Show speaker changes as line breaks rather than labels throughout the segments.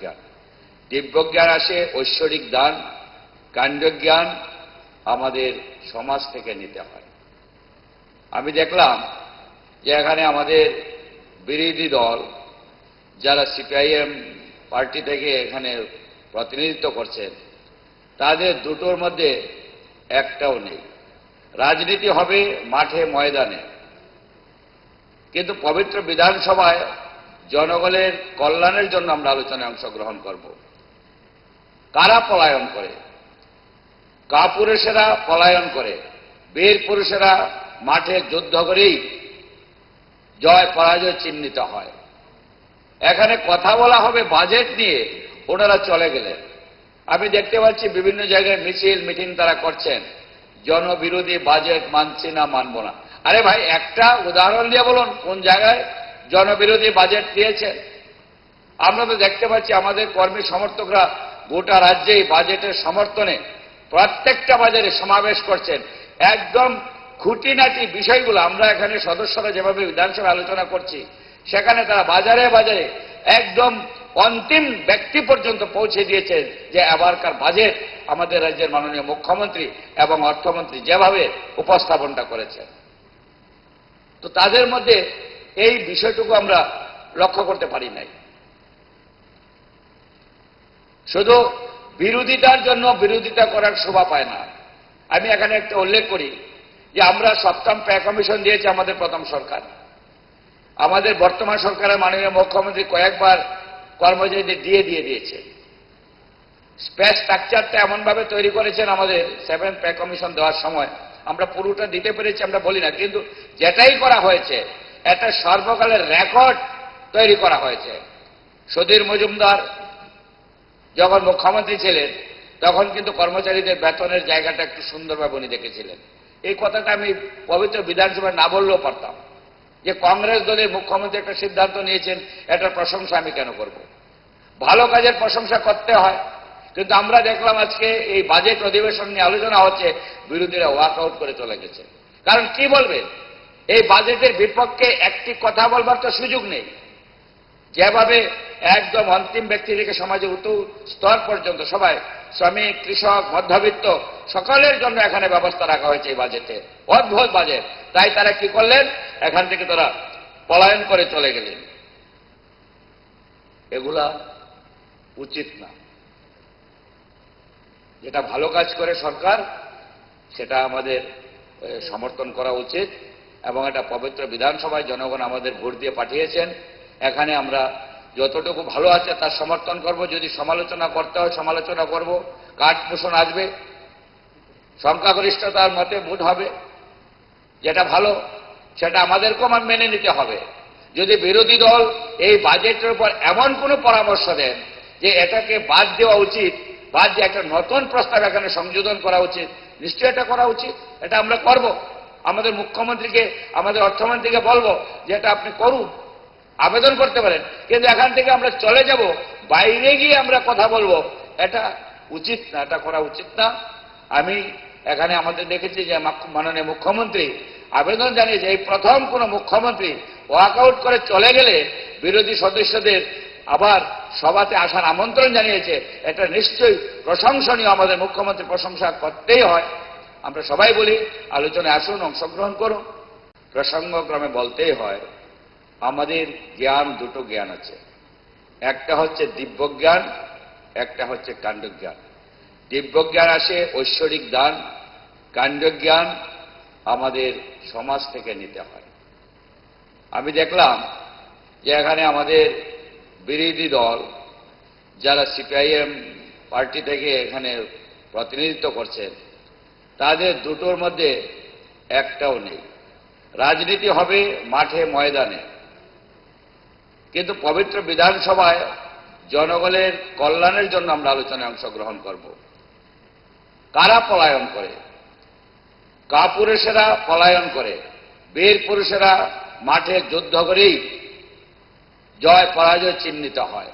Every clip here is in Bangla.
কাণ্ডজ্ঞান দিব্যজ্ঞান আসে, ঐশ্বরিক দান, কাণ্ডজ্ঞান আমাদের সমাজ থেকে নিতে হয়। আমি দেখলাম যে এখানে আমাদের বিরোধী দল, যারা সিপিআইএম পার্টি থেকে এখানে প্রতিনিধিত্ব করছেন, তাদের দুটোর মধ্যে একটাও নেই। রাজনীতি হবে মাঠে ময়দানে। কিন্তু পবিত্র বিধানসভায় জনগণের কল্যাণের জন্য আমরা আলোচনায় অংশগ্রহণ করব। কারা পলায়ন করে? কা পুরুষেরা পলায়ন করে। বীর পুরুষেরা মাঠে যুদ্ধ করেই জয় পরাজয় চিহ্নিত হয়। এখানে কথা বলা হবে বাজেট নিয়ে, ওনারা চলে গেলেন। আমি দেখতে পাচ্ছি বিভিন্ন জায়গায় মিছিল, মিটিং তারা করছেন। জনবিরোধী বাজেট মানছি না, মানব না। আরে ভাই, একটা উদাহরণ দিয়ে বলুন, কোন জায়গায় জনবিরোধী বাজেট দিয়েছেন। আমরা তো দেখতে পাচ্ছি আমাদের কর্মী সমর্থকরা গোটা রাজ্যেই বাজেটের সমর্থনে প্রত্যেকটা বাজারে সমাবেশ করছেন। একদম খুঁটিনাটি বিষয়গুলো আমরা এখানে সদস্যরা যেভাবে বিধানসভা আলোচনা করছি, সেখানে তারা বাজারে বাজারে একদম অন্তিম ব্যক্তি পর্যন্ত পৌঁছে দিয়েছেন যে এবারকার বাজেট আমাদের রাজ্যের মাননীয় মুখ্যমন্ত্রী এবং অর্থমন্ত্রী যেভাবে উপস্থাপনটা করেছেন। তো তাদের মধ্যে এই বিষয়টুকু আমরা লক্ষ্য করতে পারি নাই। শুধু বিরোধিতার জন্য বিরোধিতা করার শোভা পায় না। আমি এখানে একটা উল্লেখ করি যে আমরা সপ্তম ব্যয় কমিশন দিয়েছি আমাদের প্রথম সরকার। আমাদের বর্তমান সরকারের মাননীয় মুখ্যমন্ত্রী কয়েকবার কর্মচারীদের দিয়ে দিয়ে দিয়েছে। স্পেস স্ট্রাকচারটা এমনভাবে তৈরি করেছেন আমাদের সেভেন পে কমিশন দেওয়ার সময়। আমরা পুরোটা দিতে পেরেছি, আমরা বলি না। কিন্তু যেটাই করা হয়েছে একটা সর্বকালের রেকর্ড তৈরি করা হয়েছে। সুধীর মজুমদার যখন মুখ্যমন্ত্রী ছিলেন, তখন কিন্তু কর্মচারীদের বেতনের জায়গাটা একটু সুন্দরভাবে উনি দেখেছিলেন। এই কথাটা আমি পবিত্র বিধানসভায় না বললেও পারতাম। যে কংগ্রেস দলের মুখ্যমন্ত্রী একটা সিদ্ধান্ত নিয়েছেন, এটার প্রশংসা আমি কেন করব? ভালো কাজের প্রশংসা করতে হয়, কিন্তু আমরা দেখলাম আজকে এই বাজেট অধিবেশন নিয়ে আলোচনা হচ্ছে, বিরোধীরা ওয়াকআউট করে চলে গেছে। কারণ কি বলবে? এই বাজেটের বিপক্ষে একটি কথা বলবার তো সুযোগ নেই। যেভাবে একদম অন্তিম ব্যক্তি থেকে সমাজের উত্তর স্তর পর্যন্ত সবাই, শ্রমিক, কৃষক, মধ্যবিত্ত, সকলের জন্য এখানে ব্যবস্থা রাখা হয়েছে এই বাজেটে। অদ্ভুত বাজেট। তাই তারা কি করলেন? এখান থেকে তারা পলায়ন করে চলে গেলেন। এগুলা উচিত না। যেটা ভালো কাজ করে সরকার, সেটা আমাদের সমর্থন করা উচিত। এবং এটা পবিত্র বিধানসভায় জনগণ আমাদের ভোট দিয়ে পাঠিয়েছেন। এখানে আমরা যতটুকু ভালো আছে তার সমর্থন করব, যদি সমালোচনা করতে হয় সমালোচনা করব। কাঠ পোষণ আসবে, সংখ্যাগরিষ্ঠতার মতে ভোট হবে। যেটা ভালো, সেটা আমাদেরকেও মা- মেনে নিতে হবে। যদি বিরোধী দল এই বাজেটের উপর এমন কোনো পরামর্শ দেন যে এটাকে বাদ দেওয়া উচিত বাদ দিয়ে একটা নতুন প্রস্তাব এখানে সংযোজন করা উচিত, নিশ্চয়ই এটা করা উচিত। এটা আমরা করব। আমাদের মুখ্যমন্ত্রীকে, আমাদের অর্থমন্ত্রীকে বলব যে এটা আপনি করুন, আবেদন করতে পারেন। কিন্তু এখান থেকে আমরা চলে যাব, বাইরে গিয়ে আমরা কথা বলব। এটা উচিত না, এটা করা উচিত না। আমি এখানে আমাদের দেখেছি যে মাননীয় মুখ্যমন্ত্রী আবেদন জানিয়েছে, এই প্রথম কোন মুখ্যমন্ত্রী ওয়াকআউট করে চলে গেলে বিরোধী সদস্যদের আবার সভাতে আসার আমন্ত্রণ জানিয়েছে। এটা নিশ্চয়ই প্রশংসনীয়, আমাদের মুখ্যমন্ত্রী প্রশংসা করতেই হয়। আমরা সবাই বলি, আলোচনায় আসুন, অংশগ্রহণ করুন। প্রসঙ্গক্রমে বলতেই হয়, আমাদের জ্ঞান দুটো জ্ঞান আছে। একটা হচ্ছে দিব্যজ্ঞান, একটা হচ্ছে কাণ্ডজ্ঞান। দিব্যজ্ঞান আসে ঐশ্বরিক দান, কাণ্ডজ্ঞান আমাদের সমাজ থেকে নিতে হয়। আমি দেখলাম যে এখানে আমাদের বিরোধী দল, যারা সিপিআইএম পার্টি থেকে এখানে প্রতিনিধিত্ব করছেন তাদের দুটোর মধ্যে একটাও নেই। রাজনীতি হবে মাঠে ময়দানে। কিন্তু পবিত্র বিধানসভায় জনগণের কল্যাণের জন্য আমরা আলোচনায় অংশগ্রহণ করব। কারা পলায়ন করে? কা পুরুষেরা পলায়ন করে। বীর পুরুষেরা মাঠে যুদ্ধ করেই জয় পরাজয় চিহ্নিত হয়।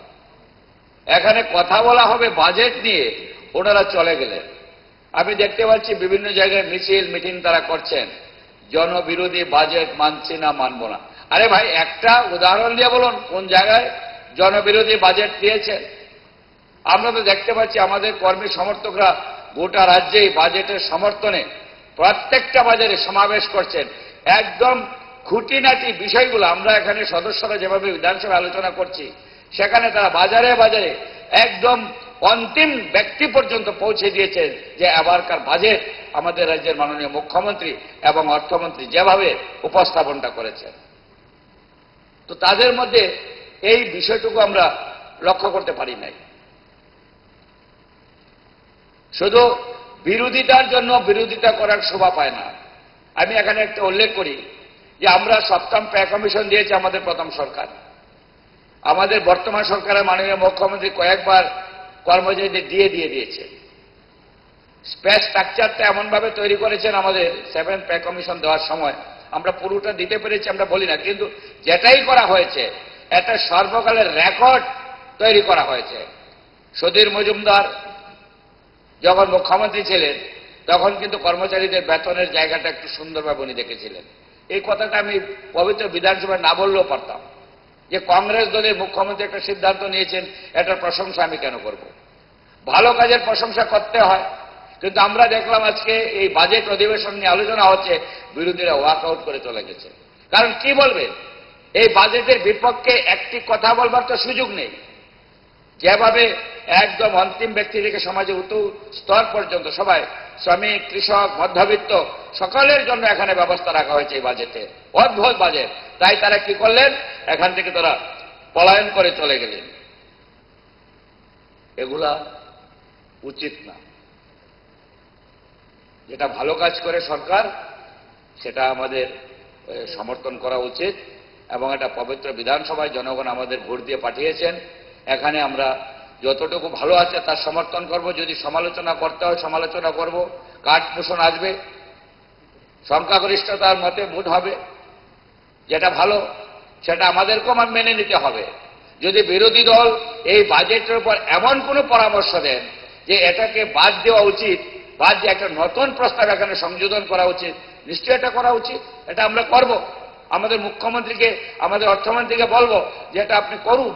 এখানে কথা বলা হবে বাজেট নিয়ে। ওনারা চলে গেলেন। আমি দেখতে পাচ্ছি বিভিন্ন জায়গায় মিছিল, মিটিং তারা করছেন। জনবিরোধী বাজেট মানছি না, মানব না। আরে ভাই, একটা উদাহরণ দিয়ে বলুন, কোন জায়গায় জনবিরোধী বাজেট দিয়েছেন? আমরা তো দেখতে পাচ্ছি আমাদের কর্মী সমর্থকরা গোটা রাজ্যেই বাজেটের সমর্থনে প্রত্যেকটা বাজারে সমাবেশ করছেন। একদম খুঁটিনাটি বিষয়গুলো আমরা এখানে সদস্যরা যেভাবে বিধানসভা আলোচনা করছি, সেখানে তারা বাজারে বাজারে একদম অন্তিম ব্যক্তি পর্যন্ত পৌঁছে দিয়েছেন যে এবারকার বাজেট আমাদের রাজ্যের মাননীয় মুখ্যমন্ত্রী এবং অর্থমন্ত্রী যেভাবে উপস্থাপনটা করেছেন। তো তাদের মধ্যে এই বিষয়টুকু আমরা লক্ষ্য করতে পারি নাই। শুধু বিরোধিতার জন্য বিরোধিতা করার শোভা পায় না। আমি এখানে একটা উল্লেখ করি যে আমরা সপ্তম ব্যয় কমিশন দিয়েছি আমাদের প্রথম সরকার। আমাদের বর্তমান সরকারের মাননীয় মুখ্যমন্ত্রী কয়েকবার কর্মচারীদের দিয়ে দিয়ে দিয়েছে। স্পেস স্ট্রাকচারটা এমনভাবে তৈরি করেছেন আমাদের সেভেন পে কমিশন দেওয়ার সময়। আমরা পুরোটা দিতে পেরেছি, আমরা বলি না, কিন্তু যেটাই করা হয়েছে, একটা সর্বকালের রেকর্ড তৈরি করা হয়েছে। সুধীর মজুমদার যখন মুখ্যমন্ত্রী ছিলেন, তখন কিন্তু কর্মচারীদের বেতনের জায়গাটা একটু সুন্দরভাবে উনি দেখেছিলেন। এই কথাটা আমি পবিত্র বিধানসভায় না বললেও পারতাম। যে কংগ্রেস দলের মুখ্যমন্ত্রী একটা সিদ্ধান্ত নিয়েছেন, এটার প্রশংসা আমি কেন করব? ভালো কাজের প্রশংসা করতে হয়, কিন্তু আমরা দেখলাম আজকে এই বাজেট অধিবেশন নিয়ে আলোচনা হচ্ছে, বিরোধীরা ওয়াকআউট করে চলে গেছে। কারণ কি বলবে? এই বাজেটের বিপক্ষে একটি কথা বলবার তো সুযোগ নেই। যেভাবে একদম অন্তিম ব্যক্তি থেকে সমাজে উচ্চ স্তর পর্যন্ত সবাই শ্রমিক, কৃষক, মধ্যবিত্ত, সকলের জন্য এখানে ব্যবস্থা রাখা হয়েছে এই বাজেটে অদ্ভুত বাজে। তাই তারা কি করলেন? এখান থেকে তারা পলায়ন করে চলে গেলেন। এগুলা উচিত না। যেটা ভালো কাজ করে সরকার, সেটা আমাদের সমর্থন করা উচিত এবং এটা পবিত্র বিধানসভায় জনগণ আমাদের ভোট দিয়ে পাঠিয়েছেন। এখানে আমরা যতটুকু ভালো আছে তার সমর্থন করব। যদি সমালোচনা করতে হয়, সমালোচনা করব। কাঠ পোষণ আসবে। সংখ্যাগরিষ্ঠতার মতে ভোট হবে। যেটা ভালো, সেটা আমাদেরকেও মা- মেনে নিতে হবে। যদি বিরোধী দল এই বাজেটের উপর এমন কোনো পরামর্শ দেন যে এটাকে বাদ দেওয়া উচিত, বাদ দিয়ে একটা নতুন প্রস্তাব এখানে সংযোজন করা উচিত, নিশ্চয়ই এটা করা উচিত, এটা আমরা করব। আমাদের মুখ্যমন্ত্রীকে, আমাদের অর্থমন্ত্রীকে বলব যে এটা আপনি করুন,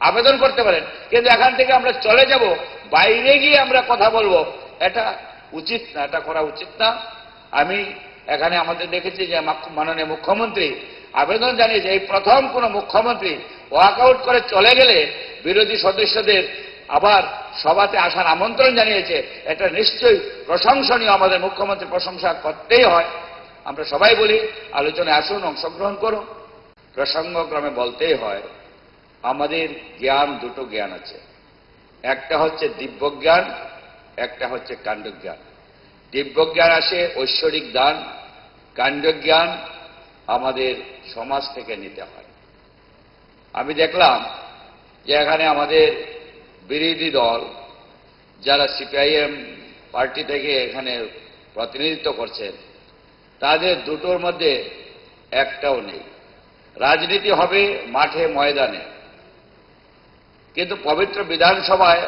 আবেদন করতে পারেন। কিন্তু এখান থেকে আমরা চলে যাব, বাইরে গিয়ে আমরা কথা বলব। এটা উচিত না, এটা করা উচিত না। আমি এখানে আমাদের দেখেছি যে মাননীয় মুখ্যমন্ত্রী আবেদন জানিয়েছে, এই প্রথম কোন মুখ্যমন্ত্রী ওয়াকআউট করে চলে গেলে বিরোধী সদস্যদের আবার সভাতে আসার আমন্ত্রণ জানিয়েছে। এটা নিশ্চয়ই প্রশংসনীয়, আমাদের মুখ্যমন্ত্রী প্রশংসা করতেই হয়। আমরা সবাই বলি, আলোচনায় আসুন, অংশগ্রহণ করুন। প্রসঙ্গক্রমে বলতেই হয়, আমাদের জ্ঞান দুটো জ্ঞান আছে। একটা হচ্ছে দিব্যজ্ঞান, একটা হচ্ছে কাণ্ডজ্ঞান। দিব্যজ্ঞান আসে, ঐশ্বরিক দান, কাণ্ডজ্ঞান আমাদের সমাজ থেকে নিতে হয়। আমি দেখলাম যে এখানে আমাদের বিরোধী দল, যারা সিপিআইএম পার্টি থেকে এখানে প্রতিনিধিত্ব করছেন, তাদের দুটোর মধ্যে একটাও নেই। রাজনীতি হবে মাঠে ময়দানে। কিন্তু পবিত্র বিধানসভায়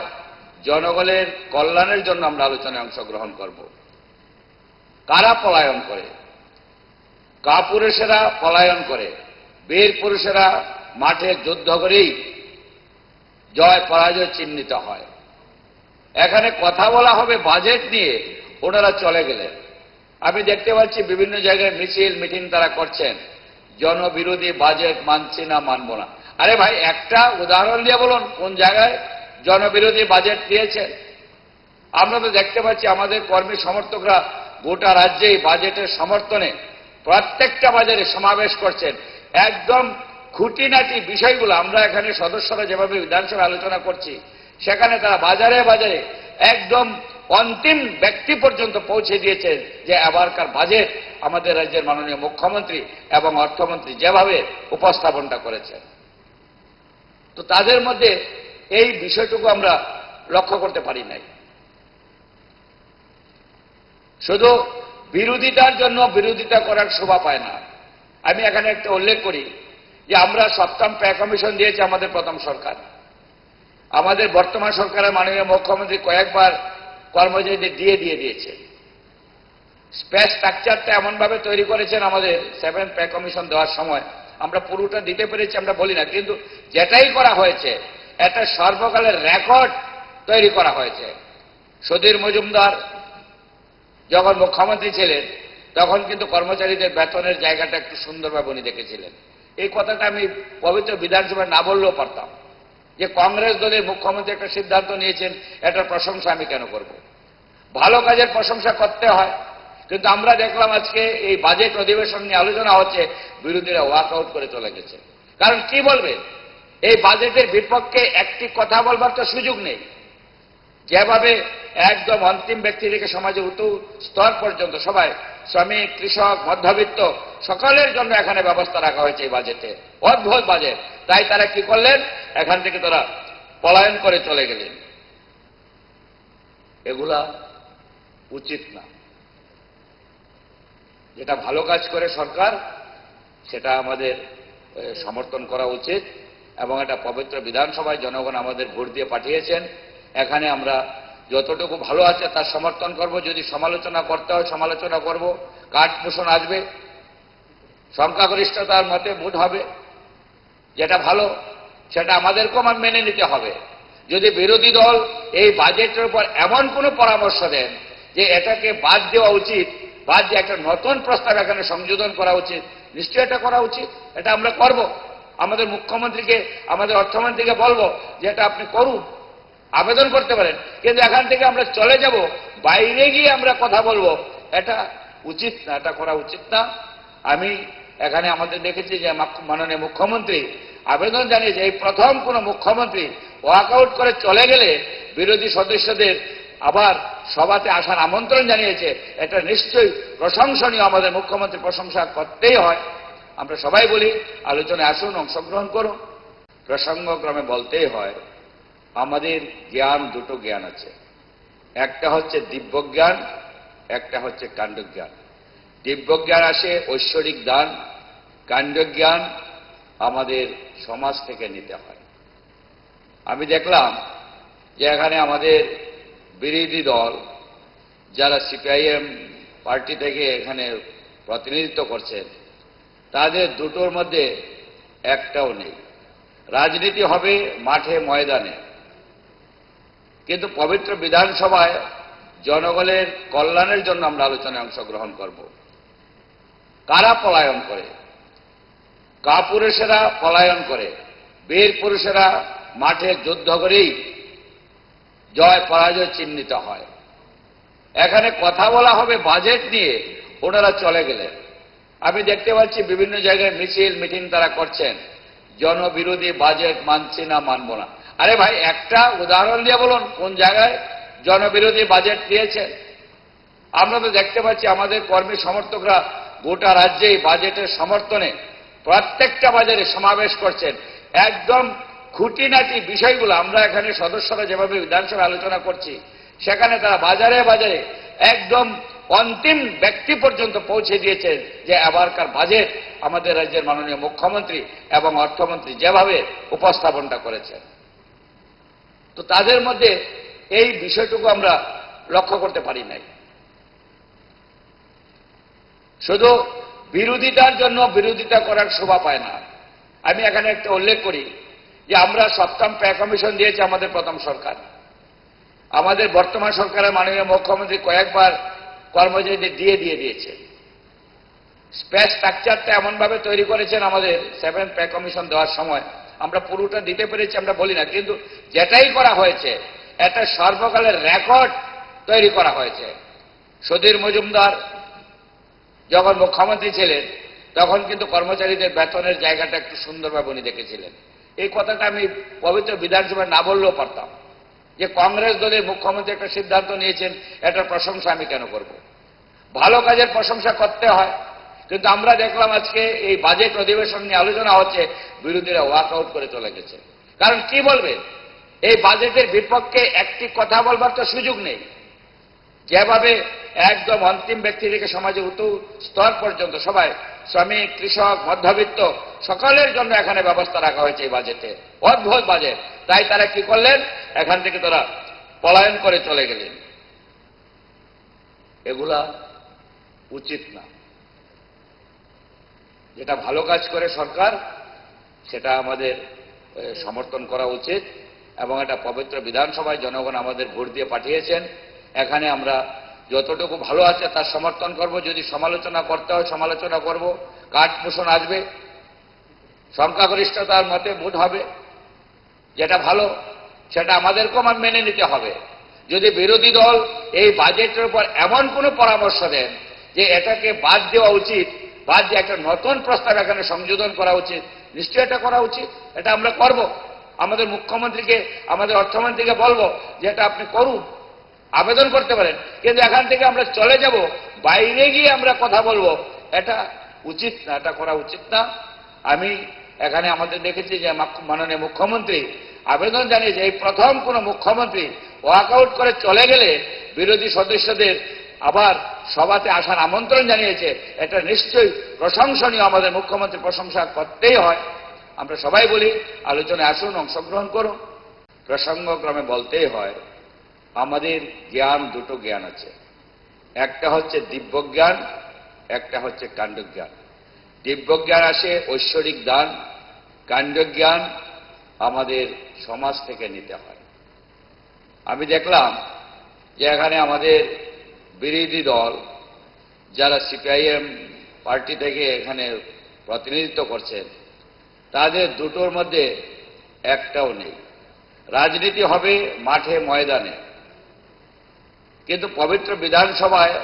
জনগণের কল্যাণের জন্য আমরা আলোচনায় অংশগ্রহণ করব। কারা পলায়ন করে? কা পুরুষেরা পলায়ন করে বীর পুরুষেরা মাঠে যুদ্ধ করেই জয় পরাজয় চিহ্নিত হয়। এখানে কথা বলা হবে বাজেট নিয়ে, ওনারা চলে গেলেন। আমি দেখতে পাচ্ছি বিভিন্ন জায়গায় মিছিল, মিটিং তারা করছেন। জনবিরোধী বাজেট মানছি না, মানব না। আরে ভাই, একটা উদাহরণ দিয়ে বলুন, কোন জায়গায় জনবিরোধী বাজেট দিয়েছেন? আমরা তো দেখতে পাচ্ছি আমাদের কর্মী সমর্থকরা গোটা রাজ্যেই বাজেটের সমর্থনে প্রত্যেকটা বাজারে সমাবেশ করছেন। একদম খুঁটিনাটি বিষয়গুলো আমরা এখানে সদস্যরা যেভাবে বিধানসভা আলোচনা করছি, সেখানে তারা বাজারে বাজারে একদম অন্তিম ব্যক্তি পর্যন্ত পৌঁছে দিয়েছেন যে এবারকার বাজেট আমাদের রাজ্যের মাননীয় মুখ্যমন্ত্রী এবং অর্থমন্ত্রী যেভাবে উপস্থাপনটা করেছেন। তো তাদের মধ্যে এই বিষয়টুকু আমরা লক্ষ্য করতে পারি নাই। শুধু বিরোধিতার জন্য বিরোধিতা করার শোভা পায় না। আমি এখানে একটা উল্লেখ করি যে আমরা সপ্তম ব্যয় কমিশন দিয়েছি আমাদের প্রথম সরকার। আমাদের বর্তমান সরকারের মাননীয় মুখ্যমন্ত্রী কয়েকবার কর্মচারীদের দিয়ে দিয়ে দিয়েছে। স্পেস স্ট্রাকচারটা এমনভাবে তৈরি করেছেন আমাদের সেভেন পে কমিশন দেওয়ার সময়। আমরা পুরোটা দিতে পেরেছি, আমরা বলি না, কিন্তু যেটাই করা হয়েছে, একটা সর্বকালের রেকর্ড তৈরি করা হয়েছে। সুধীর মজুমদার যখন মুখ্যমন্ত্রী ছিলেন, তখন কিন্তু কর্মচারীদের বেতনের জায়গাটা একটু সুন্দরভাবে উনি দেখেছিলেন। এই কথাটা আমি পবিত্র বিধানসভায় না বললেও পারতাম। যে কংগ্রেস দলের মুখ্যমন্ত্রী একটা সিদ্ধান্ত নিয়েছেন, এটার প্রশংসা আমি কেন করব? ভালো কাজের প্রশংসা করতে হয়, কিন্তু আমরা দেখলাম আজকে এই বাজেট অধিবেশন নিয়ে আলোচনা হচ্ছে, বিরোধীরা ওয়াকআউট করে চলে গেছে। কারণ কি বলবে? এই বাজেটের বিপক্ষে একটি কথা বলবার তো সুযোগ নেই। যেভাবে একদম অন্তিম ব্যক্তি থেকে সমাজে উঁচু স্তর পর্যন্ত সবাই, শ্রমিক, কৃষক, মধ্যবিত্ত, সকলের জন্য এখানে ব্যবস্থা রাখা হয়েছে এই বাজেটে। অদ্ভুত বাজেট। তাই তারা কি করলেন? এখান থেকে তারা পলায়ন করে চলে গেলেন। এগুলা উচিত না। যেটা ভালো কাজ করে সরকার, সেটা আমাদের সমর্থন করা উচিত এবং এটা পবিত্র বিধানসভায় জনগণ আমাদের ভোট দিয়ে পাঠিয়েছেন। এখানে আমরা যতটুকু ভালো আছে তার সমর্থন করব, যদি সমালোচনা করতে হয় সমালোচনা করব কাঠ পোষণ আসবে, সংখ্যাগরিষ্ঠতার মতে ভোট হবে, যেটা ভালো, সেটা আমাদেরকেও মা- মেনে নিতে হবে। যদি বিরোধী দল এই বাজেটের উপর এমন কোনো পরামর্শ দেন যে এটাকে বাদ দেওয়া উচিত বাদ দিয়ে একটা নতুন প্রস্তাব এখানে সংযোজন করা উচিত, নিশ্চয়ই এটা করা উচিত, এটা আমরা করব। আমাদের মুখ্যমন্ত্রীকে, আমাদের অর্থমন্ত্রীকে বলব যে এটা আপনি করুন। আবেদন করতে পারেন। কিন্তু এখান থেকে আমরা চলে যাব, বাইরে গিয়ে আমরা কথা বলব। এটা উচিত না, এটা করা উচিত না। আমি এখানে আমাদের দেখেছি যে মাননীয় মুখ্যমন্ত্রী আবেদন জানিয়েছে, এই প্রথম কোন মুখ্যমন্ত্রী ওয়াকআউট করে চলে গেলে বিরোধী সদস্যদের আবার সভাতে আসার আমন্ত্রণ জানিয়েছে। এটা নিশ্চয়ই প্রশংসনীয়, আমাদের মুখ্যমন্ত্রী প্রশংসা করতেই হয়। আমরা সবাই বলি, আলোচনায় আসুন, অংশগ্রহণ করুন। প্রসঙ্গক্রমে বলতেই হয় আমাদের জ্ঞান দুটো জ্ঞান আছে। একটা হচ্ছে দিব্যজ্ঞান, একটা হচ্ছে কাণ্ডজ্ঞান। দিব্যজ্ঞান আসে ঐশ্বরিক দান, কাণ্ডজ্ঞান আমাদের সমাজ থেকে নিতে হয়। আমি দেখলাম যে এখানে আমাদের বিরোধী দল, যারা সিপিআইএম পার্টি থেকে এখানে প্রতিনিধিত্ব করছেন, তাদের দুটোর মধ্যে একটাও নেই। রাজনীতি হবে মাঠে ময়দানে। কিন্তু পবিত্র বিধানসভায় জনগণের কল্যাণের জন্য আমরা আলোচনায় অংশগ্রহণ করব। কারা পলায়ন করে? কা পুরুষেরা পলায়ন করে। বীর পুরুষেরা মাঠে যুদ্ধ করেই জয় পরাজয় চিহ্নিত হয়। এখানে কথা বলা হবে বাজেট নিয়ে, ওনারা চলে গেলেন। আমি দেখতে পাচ্ছি বিভিন্ন জায়গায় মিছিল, মিটিং তারা করছেন। জনবিরোধী বাজেট মানছি না, মানব না। আরে ভাই, একটা উদাহরণ দিয়ে বলুন, কোন জায়গায় জনবিরোধী বাজেট দিয়েছে আমরা তো দেখতে পাচ্ছি আমাদের কর্মী সমর্থকরা গোটা রাজ্যেই বাজেটের সমর্থনে প্রত্যেকটা বাজারে সমাবেশ করছেন। একদম খুঁটিনাটি বিষয়গুলো আমরা এখানে সদস্যরা যেভাবে বিধানসভা আলোচনা করছি, সেখানে তারা বাজারে বাজারে একদম অন্তিম ব্যক্তি পর্যন্ত পৌঁছে দিয়েছেন যে এবারকার বাজেট আমাদের রাজ্যের মাননীয় মুখ্যমন্ত্রী এবং অর্থমন্ত্রী যেভাবে উপস্থাপনটা করেছেন। তো তাদের মধ্যে এই বিষয়টুকু আমরা লক্ষ্য করতে পারি নাই। শুধু বিরোধিতার জন্য বিরোধিতা করার শোভা পায় না। আমি এখানে একটা উল্লেখ করি যে আমরা সপ্তম ব্যয় কমিশন দিয়েছি আমাদের প্রথম সরকার। আমাদের বর্তমান সরকারের মাননীয় মুখ্যমন্ত্রী কয়েকবার কর্মচারীদের দিয়ে দিয়ে দিয়েছে। স্পেস স্ট্রাকচারটা এমনভাবে তৈরি করেছেন আমাদের সেভেন পে কমিশন দেওয়ার সময় আমরা পুরোটা দিতে পেরেছি, আমরা বলি না, কিন্তু যেটাই করা হয়েছে, একটা সর্বকালের রেকর্ড তৈরি করা হয়েছে। সুধীর মজুমদার যখন মুখ্যমন্ত্রী ছিলেন, তখন কিন্তু কর্মচারীদের বেতনের জায়গাটা একটু সুন্দরভাবে উনি দেখেছিলেন। এই কথাটা আমি পবিত্র বিধানসভায় না বললেও পারতাম। যে কংগ্রেস দলের মুখ্যমন্ত্রী একটা সিদ্ধান্ত নিয়েছেন, এটার প্রশংসা আমি কেন করব? ভালো কাজের প্রশংসা করতে হয় কিন্তু আমরা দেখলাম আজকে এই বাজেট অধিবেশন নিয়ে আলোচনা হচ্ছে, বিরোধীরা ওয়াকআউট করে চলে গেছে। কারণ কি বলবে? এই বাজেটের বিপক্ষে একটি কথা বলবার তো সুযোগ নেই। যেভাবে একদম অন্তিম ব্যক্তি থেকে সমাজে উঁচু স্তর পর্যন্ত সবাই, শ্রমিক, কৃষক, মধ্যবিত্ত, সকলের জন্য এখানে ব্যবস্থা রাখা হয়েছে এই বাজেটে। অদ্ভুত বাজেট। তাই তারা কি করলেন? এখান থেকে তারা পলায়ন করে চলে গেলেন। এগুলা উচিত না। যেটা ভালো কাজ করে সরকার, সেটা আমাদের সমর্থন করা উচিত এবং এটা পবিত্র বিধানসভায় জনগণ আমাদের ভোট দিয়ে পাঠিয়েছেন। এখানে আমরা যতটুকু ভালো আছে তার সমর্থন করব, যদি সমালোচনা করতে হয় সমালোচনা করব। কাঠ পোষণ আসবে, সংখ্যাগরিষ্ঠতার মতে ভোট হবে। যেটা ভালো, সেটা আমাদেরকেও মা- মেনে নিতে হবে। যদি বিরোধী দল এই বাজেটের উপর এমন কোনো পরামর্শ দেন যে এটাকে বাদ দেওয়া উচিত বাদ দিয়ে একটা নতুন প্রস্তাব এখানে সংযোজন করা উচিত। নিশ্চয়ই এটা করা উচিত। এটা আমরা করব। আমাদের মুখ্যমন্ত্রীকে, আমাদের অর্থমন্ত্রীকে বলব যে এটা আপনি করুন। আবেদন করতে পারেন। কিন্তু এখান থেকে আমরা চলে যাব। বাইরে গিয়ে আমরা কথা বলব। এটা উচিত না, এটা করা উচিত না। আমি এখানে আমাদের দেখেছি যে মাননীয় মুখ্যমন্ত্রী আবেদন জানিয়েছে, এই প্রথম কোন মুখ্যমন্ত্রী ওয়াকআউট করে চলে গেলে বিরোধী সদস্যদের আবার সভাতে আসার আমন্ত্রণ জানিয়েছে, এটা নিশ্চয়ই প্রশংসনীয়, আমাদের মুখ্যমন্ত্রী প্রশংসা করতেই হয়। আমরা সবাই বলি, আলোচনায় আসুন, অংশগ্রহণ করুন। প্রসঙ্গক্রমে বলতেই হয়, আমাদের জ্ঞান দুটো জ্ঞান আছে। একটা হচ্ছে দিব্যজ্ঞান, একটা হচ্ছে কাণ্ডজ্ঞান। দিব্যজ্ঞান আসে ঐশ্বরিক দান, কাণ্ডজ্ঞান আমাদের সমাজ থেকে নিতে হয়। আমি দেখলাম যে এখানে আমাদের বিরোধী দল যারা সিপিআইএম পার্টি থেকে এখানে প্রতিনিধিত্ব করছেন, তাদের দুটোর মধ্যে একটাও নেই। রাজনীতি হবে মাঠে ময়দানে। কিন্তু পবিত্র বিধানসভায়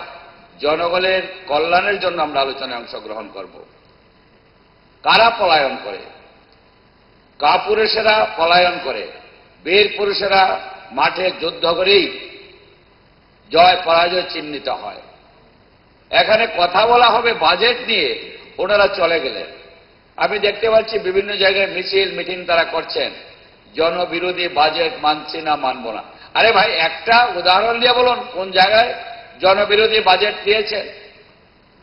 জনগণের কল্যাণের জন্য আমরা আলোচনায় অংশগ্রহণ করব। কারা পলায়ন করে? কা পুরুষেরা পলায়ন করে। বীর পুরুষেরা মাঠে যুদ্ধ করেই জয় পরাজয় চিহ্নিত হয়। এখানে কথা বলা হবে বাজেট নিয়ে, ওনারা চলে গেলেন। আমি দেখতে পাচ্ছি বিভিন্ন জায়গায় মিছিল, মিটিং তারা করছেন। জনবিরোধী বাজেট মানছি না, মানব না। আরে ভাই, একটা উদাহরণ দিয়ে বলুন, কোন জায়গায় জনবিরোধী বাজেট দিয়েছেন?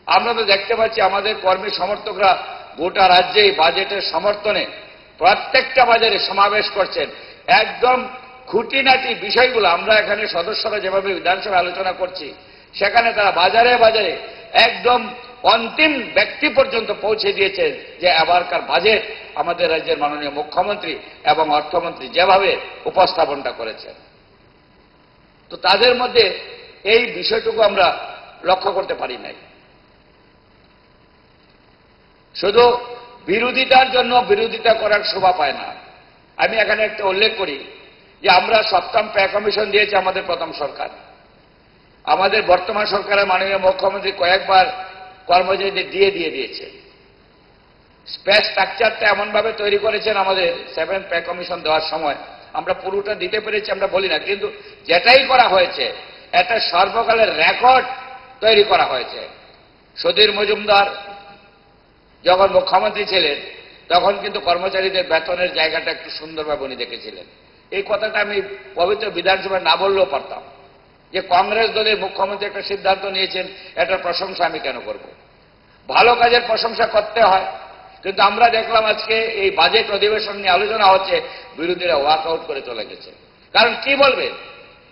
আমরা তো দেখতে পাচ্ছি আমাদের কর্মী সমর্থকরা গোটা রাজ্যেই বাজেটের সমর্থনে প্রত্যেকটা বাজারে সমাবেশ করছেন। একদম খুঁটিনাটি বিষয়গুলো আমরা এখানে সদস্যরা যেভাবে বিধানসভা আলোচনা করছি, সেখানে তারা বাজারে বাজারে একদম অন্তিম ব্যক্তি পর্যন্ত পৌঁছে দিয়েছেন যে এবারকার বাজেট আমাদের রাজ্যের মাননীয় মুখ্যমন্ত্রী এবং অর্থমন্ত্রী যেভাবে উপস্থাপনটা করেছেন। তো তাদের মধ্যে এই বিষয়টুকু আমরা লক্ষ্য করতে পারি নাই। শুধু বিরোধিতার জন্য বিরোধিতা করার শোভা পায় না। আমি এখানে একটা উল্লেখ করি। যে আমরা সপ্তম ব্যয় কমিশন দিয়েছি আমাদের প্রথম সরকার। আমাদের বর্তমান সরকারের মাননীয় মুখ্যমন্ত্রী কয়েকবার কর্মচারীদের দিয়ে দিয়ে দিয়েছে। স্পেস স্ট্রাকচারটা এমনভাবে তৈরি করেছেন আমাদের সেভেন পে কমিশন দেওয়ার সময়। আমরা পুরোটা দিতে পেরেছি, আমরা বলি না, কিন্তু যেটাই করা হয়েছে, একটা সর্বকালের রেকর্ড তৈরি করা হয়েছে। সুধীর মজুমদার যখন মুখ্যমন্ত্রী ছিলেন, তখন কিন্তু কর্মচারীদের বেতনের জায়গাটা একটু সুন্দরভাবে উনি দেখেছিলেন। এই কথাটা আমি পবিত্র বিধানসভায় না বললেও পারতাম। যে কংগ্রেস দলের মুখ্যমন্ত্রী একটা সিদ্ধান্ত নিয়েছেন, এটার প্রশংসা আমি কেন করব? ভালো কাজের প্রশংসা করতে হয়, কিন্তু আমরা দেখলাম আজকে এই বাজেট অধিবেশন নিয়ে আলোচনা হচ্ছে, বিরোধীরা ওয়াকআউট করে চলে গেছে। কারণ কি বলবে?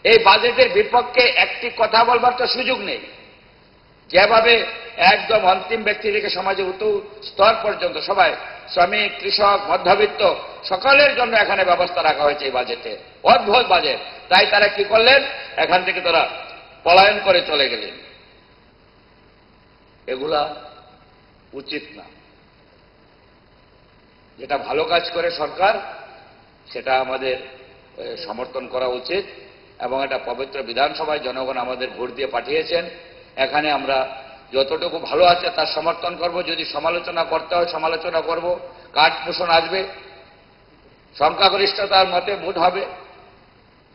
এই বাজেটের বিপক্ষে একটি কথা বলবার তো সুযোগ নেই। যেভাবে একদম অন্তিম ব্যক্তি থেকে সমাজে উচ্চ স্তর পর্যন্ত সবাই শ্রমিক কৃষক, মধ্যবিত্ত, সকলের জন্য এখানে ব্যবস্থা রাখা হয়েছে এই বাজেটে। অদ্ভুত বাজেট। তাই তারা কি করলেন? এখান থেকে তারা পলায়ন করে চলে গেলেন। এগুলা উচিত না। যেটা ভালো কাজ করে সরকার, সেটা আমাদের সমর্থন করা উচিত এবং এটা পবিত্র বিধানসভায় জনগণ আমাদের ভোট দিয়ে পাঠিয়েছেন। এখানে আমরা যতটুকু ভালো আছে তার সমর্থন করব, যদি সমালোচনা করতে হয় সমালোচনা করব, কাঠ পোষণ আসবে, সংখ্যাগরিষ্ঠতার মতে ভোট হবে,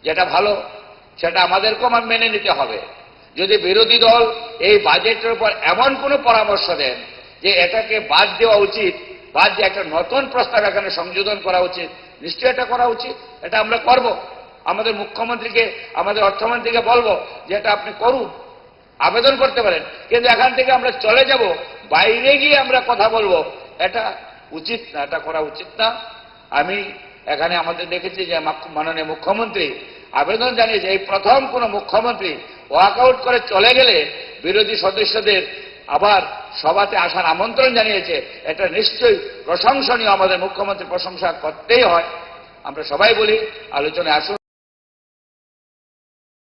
যেটা ভালো, সেটা আমাদেরকেও মা- মেনে নিতে হবে। যদি বিরোধী দল এই বাজেটের উপর এমন কোনো পরামর্শ দেন যে এটাকে বাদ দেওয়া উচিত বাদ দিয়ে একটা নতুন প্রস্তাব এখানে সংযোজন করা উচিত, নিশ্চয়ই এটা করা উচিত, এটা আমরা করব। আমাদের মুখ্যমন্ত্রীকে, আমাদের অর্থমন্ত্রীকে বলব যে এটা আপনি করুন। আবেদন করতে পারেন। কিন্তু এখান থেকে আমরা চলে যাব, বাইরে গিয়ে আমরা কথা বলব। এটা উচিত না, এটা করা উচিত না। আমি এখানে আমাদের দেখেছি যে মাননীয় মুখ্যমন্ত্রী আবেদন জানিয়েছে, এই প্রথম কোন মুখ্যমন্ত্রী ওয়াকআউট করে চলে গেলে বিরোধী সদস্যদের আবার সভাতে আসার আমন্ত্রণ জানিয়েছে। এটা নিশ্চয়ই প্রশংসনীয়, আমাদের মুখ্যমন্ত্রী প্রশংসা করতেই হয়। আমরা সবাই বলি, আলোচনায় আসুন,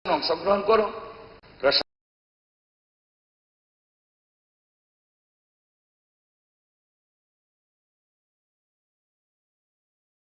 অংশগ্রহণ করুন।